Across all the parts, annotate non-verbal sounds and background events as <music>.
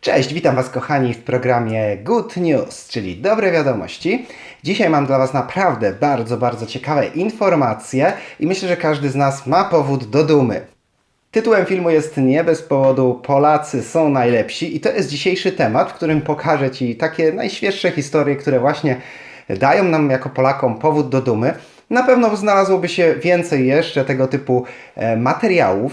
Cześć, witam Was kochani w programie Good News, czyli dobre wiadomości. Dzisiaj mam dla Was naprawdę bardzo, bardzo ciekawe informacje i myślę, że każdy z nas ma powód do dumy. Tytułem filmu jest nie bez powodu Polacy są najlepsi i to jest dzisiejszy temat, w którym pokażę Ci takie najświeższe historie, które właśnie dają nam jako Polakom powód do dumy. Na pewno znalazłoby się więcej jeszcze tego typu e, materiałów,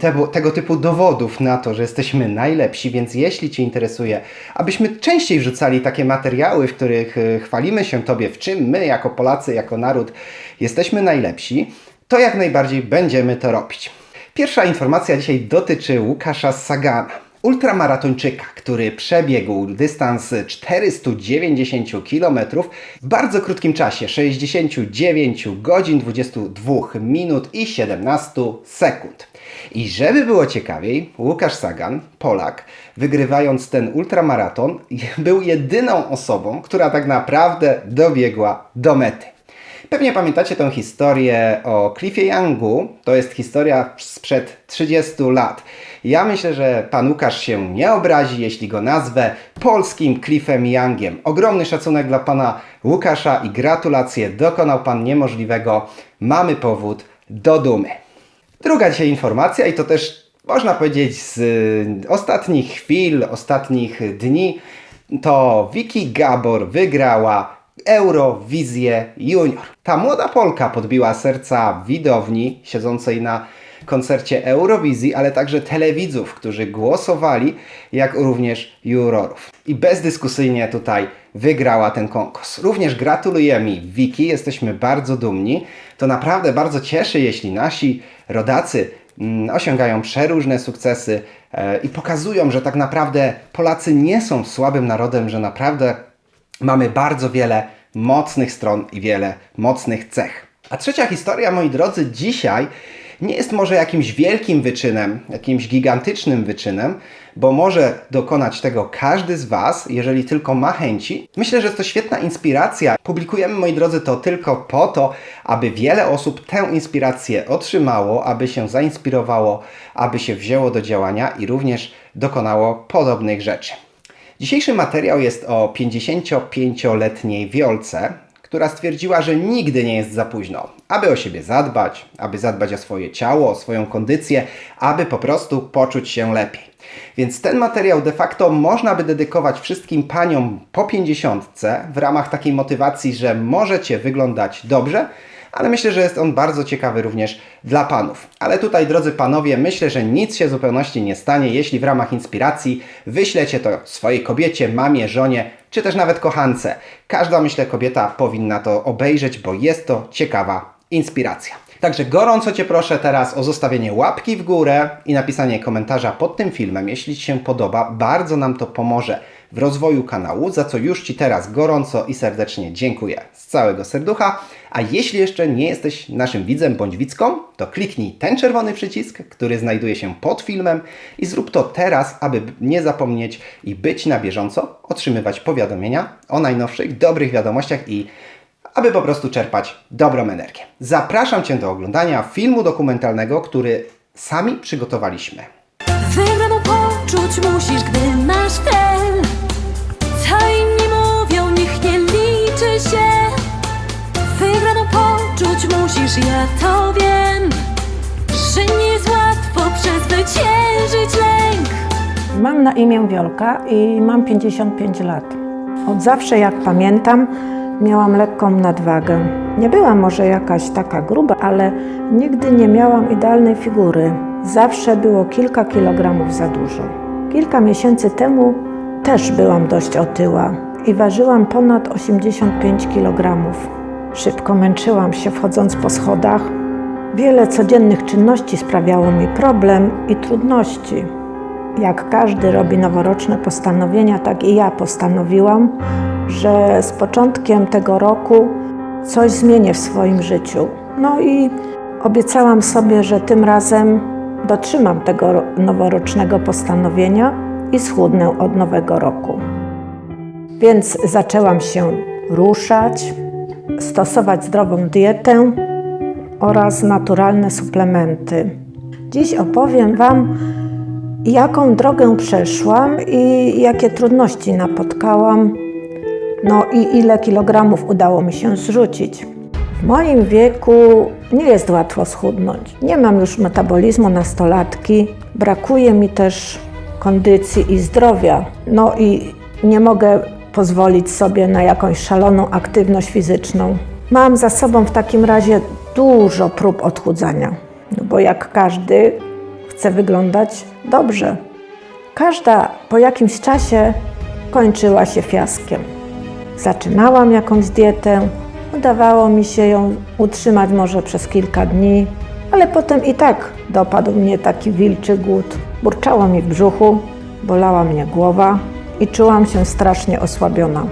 tego, tego typu dowodów na to, że jesteśmy najlepsi, więc jeśli Cię interesuje, abyśmy częściej wrzucali takie materiały, w których e, chwalimy się Tobie, w czym my jako Polacy, jako naród jesteśmy najlepsi, to jak najbardziej będziemy to robić. Pierwsza informacja dzisiaj dotyczy Łukasza Sagana. Ultramaratończyka, który przebiegł dystans 490 km w bardzo krótkim czasie 69 godzin, 22 minut i 17 sekund. I żeby było ciekawiej, Łukasz Sagan, Polak, wygrywając ten ultramaraton, <laughs> był jedyną osobą, która tak naprawdę dobiegła do mety. Pewnie pamiętacie tę historię o Cliffie Youngu. To jest historia sprzed 30 lat. Ja myślę, że pan Łukasz się nie obrazi, jeśli go nazwę polskim Cliffem Youngiem. Ogromny szacunek dla pana Łukasza i gratulacje. Dokonał pan niemożliwego. Mamy powód do dumy. Druga dzisiaj informacja i to też można powiedzieć z y, ostatnich chwil, ostatnich dni, to Vicky Gabor wygrała Eurowizję Junior. Ta młoda Polka podbiła serca widowni siedzącej na koncercie Eurowizji, ale także telewidzów, którzy głosowali, jak również jurorów. I bezdyskusyjnie tutaj wygrała ten konkurs. Również gratulujemy Wiki, jesteśmy bardzo dumni. To naprawdę bardzo cieszy, jeśli nasi rodacy mm, osiągają przeróżne sukcesy e, i pokazują, że tak naprawdę Polacy nie są słabym narodem, że naprawdę mamy bardzo wiele mocnych stron i wiele mocnych cech. A trzecia historia, moi drodzy, dzisiaj nie jest może jakimś wielkim wyczynem, jakimś gigantycznym wyczynem, bo może dokonać tego każdy z Was, jeżeli tylko ma chęci. Myślę, że jest to świetna inspiracja. Publikujemy, moi drodzy, to tylko po to, aby wiele osób tę inspirację otrzymało, aby się zainspirowało, aby się wzięło do działania i również dokonało podobnych rzeczy. Dzisiejszy materiał jest o 55-letniej Wiolce, która stwierdziła, że nigdy nie jest za późno, aby o siebie zadbać, aby zadbać o swoje ciało, o swoją kondycję, aby po prostu poczuć się lepiej. Więc ten materiał de facto można by dedykować wszystkim paniom po 50 w ramach takiej motywacji, że możecie wyglądać dobrze, ale myślę, że jest on bardzo ciekawy również dla panów. Ale tutaj, drodzy panowie, myślę, że nic się zupełności nie stanie, jeśli w ramach inspiracji wyślecie to swojej kobiecie, mamie, żonie, czy też nawet kochance. Każda, myślę, kobieta powinna to obejrzeć, bo jest to ciekawa inspiracja. Także gorąco Cię proszę teraz o zostawienie łapki w górę i napisanie komentarza pod tym filmem, jeśli Ci się podoba. Bardzo nam to pomoże w rozwoju kanału, za co już Ci teraz gorąco i serdecznie dziękuję z całego serducha. A jeśli jeszcze nie jesteś naszym widzem bądź widzką, to kliknij ten czerwony przycisk, który znajduje się pod filmem i zrób to teraz, aby nie zapomnieć i być na bieżąco, otrzymywać powiadomienia o najnowszych dobrych wiadomościach i aby po prostu czerpać dobrą energię. Zapraszam Cię do oglądania filmu dokumentalnego, który sami przygotowaliśmy. Poczuć musisz, gdy to wiem Że nie jest łatwo przezwyciężyć lęk Mam na imię Wiolka i mam 55 lat. Od zawsze, jak pamiętam, miałam lekką nadwagę. Nie byłam może jakaś taka gruba, ale nigdy nie miałam idealnej figury. Zawsze było kilka kilogramów za dużo. Kilka miesięcy temu też byłam dość otyła i ważyłam ponad 85 kilogramów. Szybko męczyłam się wchodząc po schodach. Wiele codziennych czynności sprawiało mi problem i trudności. Jak każdy robi noworoczne postanowienia, tak i ja postanowiłam, że z początkiem tego roku coś zmienię w swoim życiu. No i obiecałam sobie, że tym razem dotrzymam tego ro- noworocznego postanowienia i schudnę od nowego roku. Więc zaczęłam się ruszać, stosować zdrową dietę, oraz naturalne suplementy. Dziś opowiem Wam, jaką drogę przeszłam i jakie trudności napotkałam, no i ile kilogramów udało mi się zrzucić. W moim wieku nie jest łatwo schudnąć. Nie mam już metabolizmu nastolatki, brakuje mi też kondycji i zdrowia. No i nie mogę pozwolić sobie na jakąś szaloną aktywność fizyczną. Mam za sobą w takim razie dużo prób odchudzania, no bo jak każdy chce wyglądać dobrze. Każda po jakimś czasie kończyła się fiaskiem. Zaczynałam jakąś dietę, udawało mi się ją utrzymać może przez kilka dni, ale potem i tak dopadł mnie taki wilczy głód. Burczało mi w brzuchu, bolała mnie głowa i czułam się strasznie osłabiona.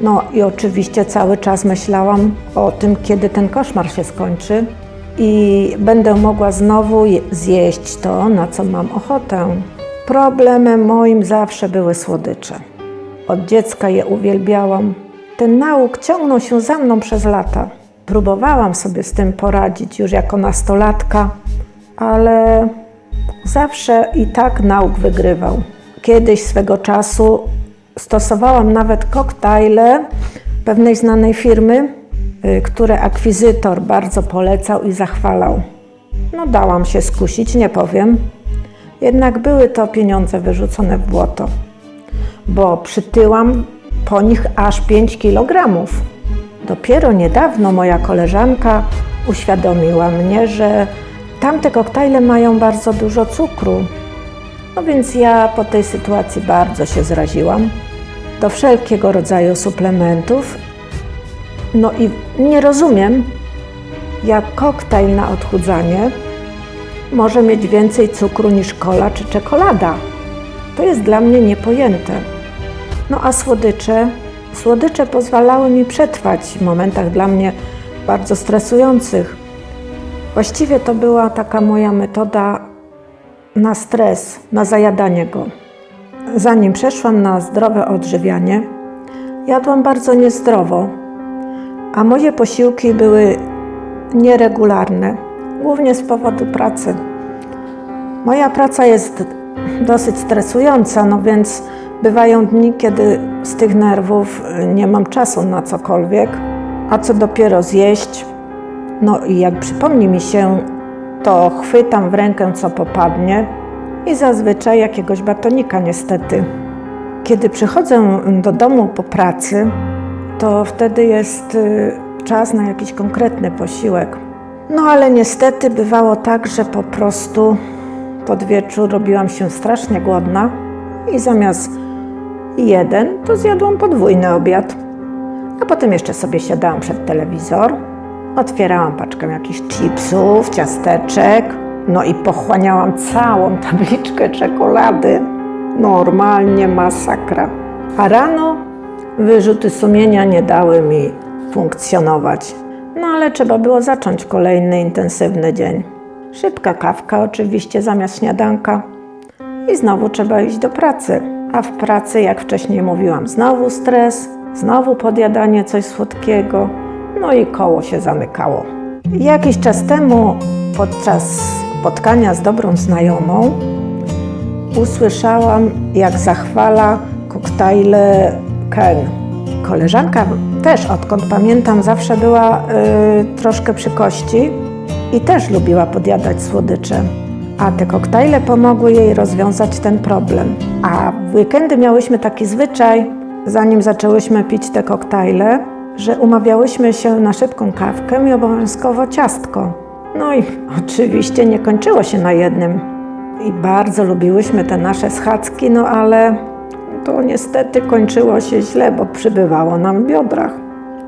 No i oczywiście cały czas myślałam o tym, kiedy ten koszmar się skończy i będę mogła znowu je- zjeść to, na co mam ochotę. Problemem moim zawsze były słodycze. Od dziecka je uwielbiałam. Ten nauk ciągnął się za mną przez lata. Próbowałam sobie z tym poradzić już jako nastolatka, ale zawsze i tak nauk wygrywał. Kiedyś swego czasu stosowałam nawet koktajle pewnej znanej firmy, y, które akwizytor bardzo polecał i zachwalał. No, dałam się skusić, nie powiem. Jednak były to pieniądze wyrzucone w błoto bo przytyłam po nich aż 5 kg. Dopiero niedawno moja koleżanka uświadomiła mnie, że tamte koktajle mają bardzo dużo cukru. No więc ja po tej sytuacji bardzo się zraziłam. Do wszelkiego rodzaju suplementów. No i nie rozumiem, jak koktajl na odchudzanie może mieć więcej cukru niż kola czy czekolada. To jest dla mnie niepojęte. No a słodycze? Słodycze pozwalały mi przetrwać w momentach dla mnie bardzo stresujących. Właściwie to była taka moja metoda na stres, na zajadanie go. Zanim przeszłam na zdrowe odżywianie, jadłam bardzo niezdrowo, a moje posiłki były nieregularne, głównie z powodu pracy. Moja praca jest dosyć stresująca, no więc bywają dni, kiedy z tych nerwów nie mam czasu na cokolwiek, a co dopiero zjeść. No i jak przypomni mi się, to chwytam w rękę co popadnie i zazwyczaj jakiegoś batonika niestety. Kiedy przychodzę do domu po pracy, to wtedy jest y, czas na jakiś konkretny posiłek. No ale niestety bywało tak, że po prostu pod wieczór robiłam się strasznie głodna i zamiast jeden, to zjadłam podwójny obiad. A potem jeszcze sobie siadałam przed telewizor, otwierałam paczkę jakichś chipsów, ciasteczek, no i pochłaniałam całą tabliczkę czekolady. Normalnie masakra. A rano wyrzuty sumienia nie dały mi funkcjonować. No ale trzeba było zacząć kolejny intensywny dzień. Szybka kawka oczywiście zamiast śniadanka. I znowu trzeba iść do pracy. A w pracy, jak wcześniej mówiłam, znowu stres, znowu podjadanie coś słodkiego. No i koło się zamykało. Jakiś czas temu, podczas spotkania z dobrą znajomą, usłyszałam, jak zachwala koktajle Ken. Koleżanka też, odkąd pamiętam, zawsze była y, troszkę przy kości i też lubiła podjadać słodycze. A te koktajle pomogły jej rozwiązać ten problem. A w weekendy miałyśmy taki zwyczaj, zanim zaczęłyśmy pić te koktajle, że umawiałyśmy się na szybką kawkę i obowiązkowo ciastko. No i oczywiście nie kończyło się na jednym. I bardzo lubiłyśmy te nasze schadzki, no ale to niestety kończyło się źle, bo przybywało nam w biodrach.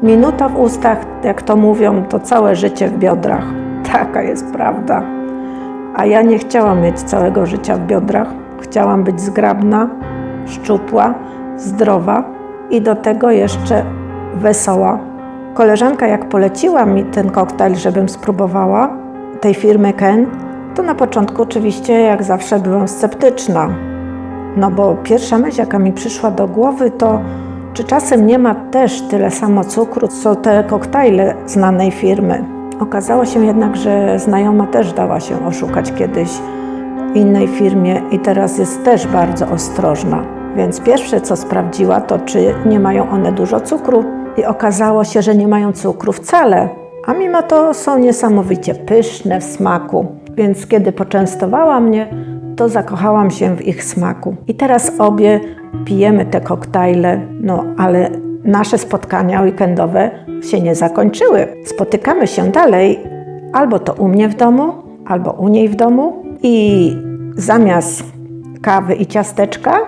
Minuta w ustach, jak to mówią, to całe życie w biodrach. Taka jest prawda. A ja nie chciałam mieć całego życia w biodrach. Chciałam być zgrabna, szczupła, zdrowa i do tego jeszcze wesoła. Koleżanka, jak poleciła mi ten koktajl, żebym spróbowała, tej firmy Ken, to na początku oczywiście, jak zawsze, byłam sceptyczna. No bo pierwsza myśl, jaka mi przyszła do głowy, to czy czasem nie ma też tyle samo cukru, co te koktajle znanej firmy. Okazało się jednak, że znajoma też dała się oszukać kiedyś innej firmie i teraz jest też bardzo ostrożna. Więc pierwsze co sprawdziła, to czy nie mają one dużo cukru. I okazało się, że nie mają cukru wcale. A mimo to są niesamowicie pyszne w smaku. Więc kiedy poczęstowała mnie, to zakochałam się w ich smaku. I teraz obie pijemy te koktajle, no ale nasze spotkania weekendowe się nie zakończyły. Spotykamy się dalej, albo to u mnie w domu, albo u niej w domu i zamiast kawy i ciasteczka,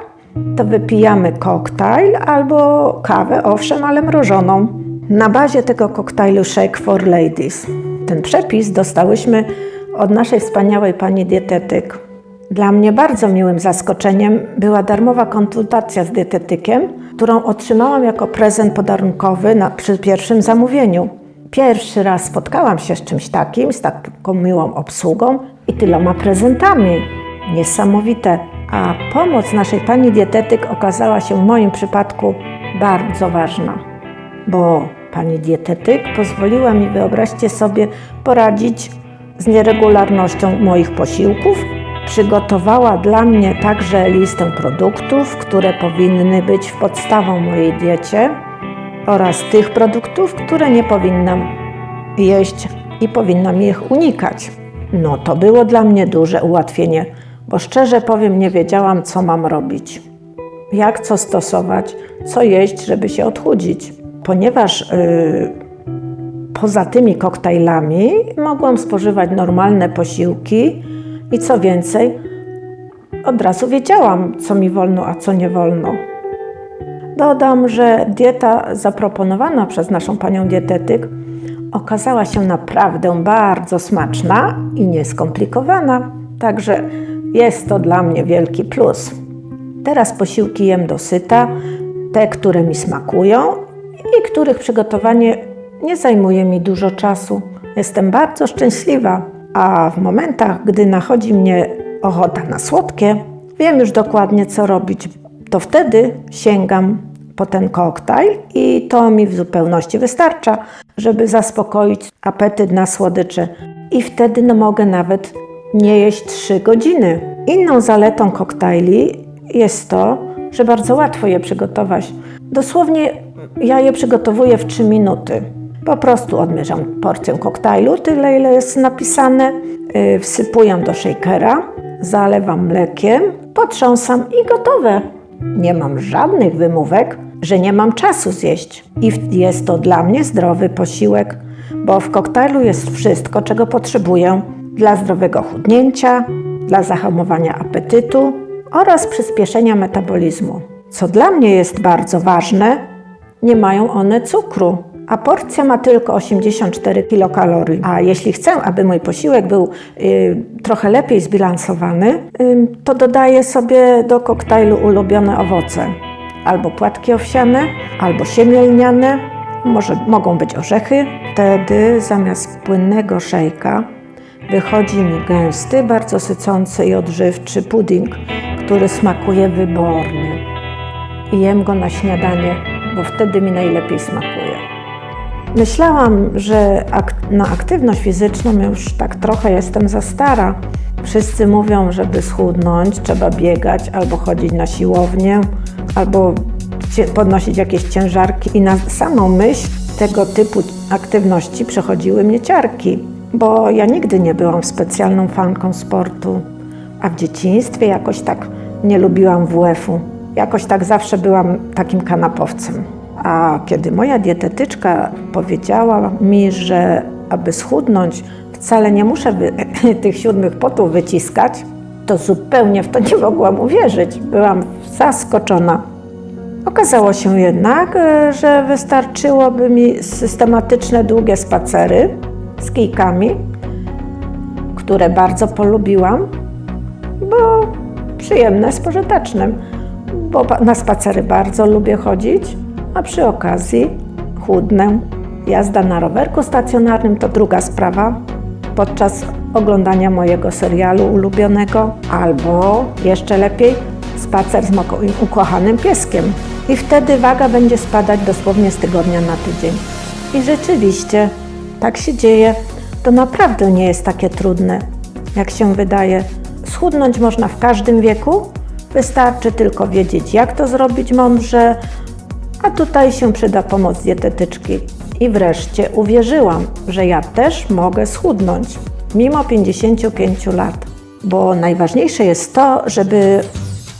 to wypijamy koktajl albo kawę, owszem, ale mrożoną. Na bazie tego koktajlu Shake for Ladies. Ten przepis dostałyśmy od naszej wspaniałej pani dietetyk. Dla mnie bardzo miłym zaskoczeniem była darmowa konsultacja z dietetykiem, którą otrzymałam jako prezent podarunkowy na, przy pierwszym zamówieniu. Pierwszy raz spotkałam się z czymś takim, z taką miłą obsługą i tyloma prezentami. Niesamowite. A pomoc naszej pani dietetyk okazała się w moim przypadku bardzo ważna, bo pani dietetyk pozwoliła mi, wyobraźcie sobie, poradzić z nieregularnością moich posiłków. Przygotowała dla mnie także listę produktów, które powinny być podstawą mojej diecie oraz tych produktów, które nie powinnam jeść i powinnam ich unikać. No to było dla mnie duże ułatwienie, bo szczerze powiem, nie wiedziałam, co mam robić. Jak co stosować, co jeść, żeby się odchudzić. Ponieważ yy, poza tymi koktajlami mogłam spożywać normalne posiłki i co więcej, od razu wiedziałam, co mi wolno, a co nie wolno. Dodam, że dieta zaproponowana przez naszą panią dietetyk okazała się naprawdę bardzo smaczna i nieskomplikowana, także jest to dla mnie wielki plus. Teraz posiłki jem dosyta, te, które mi smakują i których przygotowanie nie zajmuje mi dużo czasu. Jestem bardzo szczęśliwa, a w momentach, gdy nachodzi mnie ochota na słodkie, wiem już dokładnie, co robić. To wtedy sięgam po ten koktajl i to mi w zupełności wystarcza, żeby zaspokoić apetyt na słodycze. I wtedy no, mogę nawet nie jeść 3 godziny. Inną zaletą koktajli jest to, że bardzo łatwo je przygotować. Dosłownie ja je przygotowuję w 3 minuty. Po prostu odmierzam porcję koktajlu, tyle ile jest napisane, yy, wsypuję do shakera, zalewam mlekiem, potrząsam i gotowe. Nie mam żadnych wymówek, że nie mam czasu zjeść. I jest to dla mnie zdrowy posiłek, bo w koktajlu jest wszystko, czego potrzebuję dla zdrowego chudnięcia, dla zahamowania apetytu oraz przyspieszenia metabolizmu. Co dla mnie jest bardzo ważne, nie mają one cukru, a porcja ma tylko 84 kilokalorii. A jeśli chcę, aby mój posiłek był y, trochę lepiej zbilansowany, y, to dodaję sobie do koktajlu ulubione owoce. Albo płatki owsiane, albo siemię lniane, może mogą być orzechy. Wtedy zamiast płynnego szejka wychodzi mi gęsty, bardzo sycący i odżywczy pudding, który smakuje wybornie i jem go na śniadanie, bo wtedy mi najlepiej smakuje. Myślałam, że ak- na aktywność fizyczną już tak trochę jestem za stara. Wszyscy mówią, żeby schudnąć, trzeba biegać albo chodzić na siłownię, albo podnosić jakieś ciężarki. I na samą myśl tego typu aktywności przechodziły mnie ciarki, bo ja nigdy nie byłam specjalną fanką sportu, a w dzieciństwie jakoś tak nie lubiłam WF-u. Jakoś tak zawsze byłam takim kanapowcem. A kiedy moja dietetyczka powiedziała mi, że aby schudnąć, wcale nie muszę <laughs> tych siódmych potów wyciskać, to zupełnie w to nie mogłam uwierzyć. Byłam zaskoczona. Okazało się jednak, e, że wystarczyłoby mi systematyczne, długie spacery z kijkami, które bardzo polubiłam, bo przyjemne z pożytecznym, bo na spacery bardzo lubię chodzić, a przy okazji chudnę. Jazda na rowerku stacjonarnym to druga sprawa. Podczas oglądania mojego serialu ulubionego, albo jeszcze lepiej, spacer z moim ukochanym pieskiem. I wtedy waga będzie spadać dosłownie z tygodnia na tydzień. I rzeczywiście tak się dzieje. to naprawdę nie jest takie trudne, jak się wydaje. Schudnąć można w każdym wieku, wystarczy tylko wiedzieć, jak to zrobić mądrze, a tutaj się przyda pomoc dietetyczki. I wreszcie uwierzyłam, że ja też mogę schudnąć, mimo 55 lat. Bo najważniejsze jest to, żeby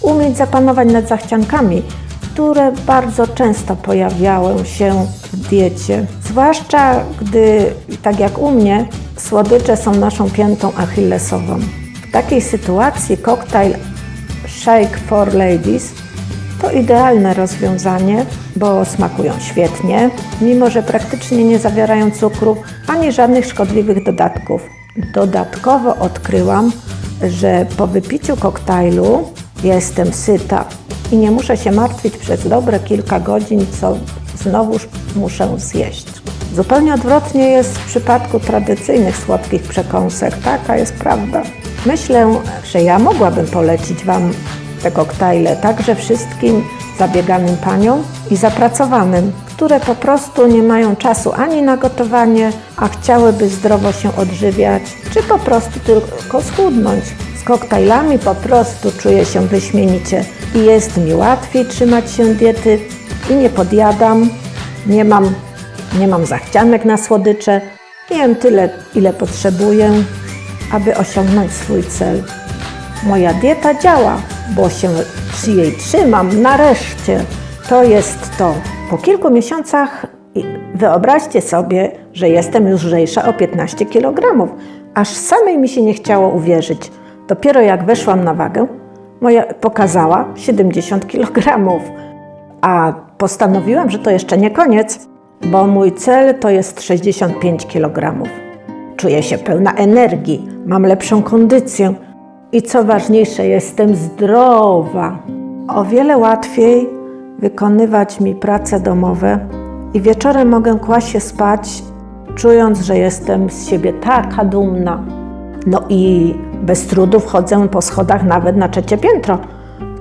umieć zapanować nad zachciankami, które bardzo często pojawiały się w diecie. Zwłaszcza gdy, tak jak u mnie, słodycze są naszą piętą achillesową. W takiej sytuacji koktajl Shake for Ladies to idealne rozwiązanie, bo smakują świetnie, mimo że praktycznie nie zawierają cukru ani żadnych szkodliwych dodatków. Dodatkowo odkryłam, że po wypiciu koktajlu jestem syta i nie muszę się martwić przez dobre kilka godzin, co znowuż muszę zjeść. Zupełnie odwrotnie jest w przypadku tradycyjnych słodkich przekąsek. Taka jest prawda. Myślę, że ja mogłabym polecić Wam te koktajle także wszystkim zabieganym paniom i zapracowanym, które po prostu nie mają czasu ani na gotowanie, a chciałyby zdrowo się odżywiać, czy po prostu tylko schudnąć. Koktajlami po prostu czuję się wyśmienicie i jest mi łatwiej trzymać się diety i nie podjadam, nie mam, nie mam zachcianek na słodycze, jem tyle, ile potrzebuję, aby osiągnąć swój cel. Moja dieta działa, bo się jej trzymam nareszcie. To jest to. Po kilku miesiącach wyobraźcie sobie, że jestem już lżejsza o 15 kg. Aż samej mi się nie chciało uwierzyć. Dopiero jak weszłam na wagę, moja pokazała 70 kg. A postanowiłam, że to jeszcze nie koniec, bo mój cel to jest 65 kg. Czuję się pełna energii, mam lepszą kondycję i co ważniejsze, jestem zdrowa. O wiele łatwiej wykonywać mi prace domowe i wieczorem mogę kłaść się spać, czując, że jestem z siebie taka dumna. No i bez trudu wchodzę po schodach nawet na trzecie piętro,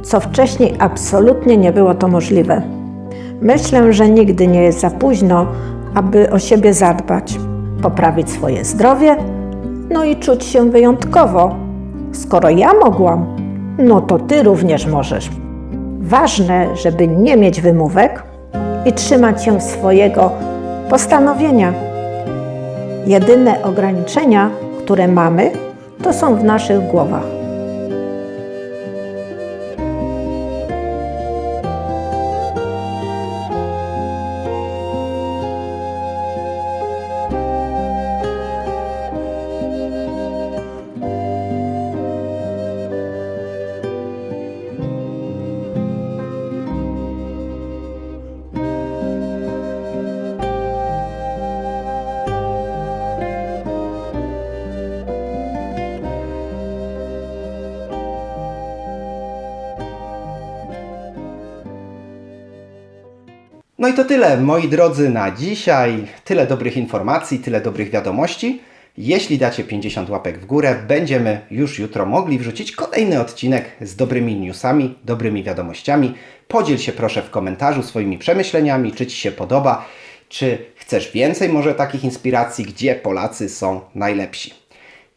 co wcześniej absolutnie nie było to możliwe. Myślę, że nigdy nie jest za późno, aby o siebie zadbać, poprawić swoje zdrowie, no i czuć się wyjątkowo. Skoro ja mogłam, no to ty również możesz. Ważne, żeby nie mieć wymówek i trzymać się swojego postanowienia. Jedyne ograniczenia, które mamy, to są w naszych głowach. No i to tyle, moi drodzy, na dzisiaj. Tyle dobrych informacji, tyle dobrych wiadomości. Jeśli dacie 50 łapek w górę, będziemy już jutro mogli wrzucić kolejny odcinek z dobrymi newsami, dobrymi wiadomościami. Podziel się proszę w komentarzu swoimi przemyśleniami, czy Ci się podoba, czy chcesz więcej może takich inspiracji, gdzie Polacy są najlepsi.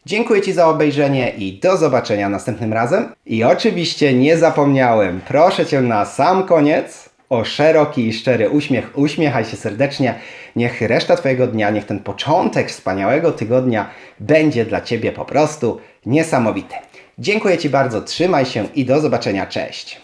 Dziękuję Ci za obejrzenie i do zobaczenia następnym razem. I oczywiście nie zapomniałem, proszę Cię na sam koniec o szeroki i szczery uśmiech. Uśmiechaj się serdecznie. Niech reszta Twojego dnia, niech ten początek wspaniałego tygodnia będzie dla Ciebie po prostu niesamowity. Dziękuję Ci bardzo, trzymaj się i do zobaczenia. Cześć.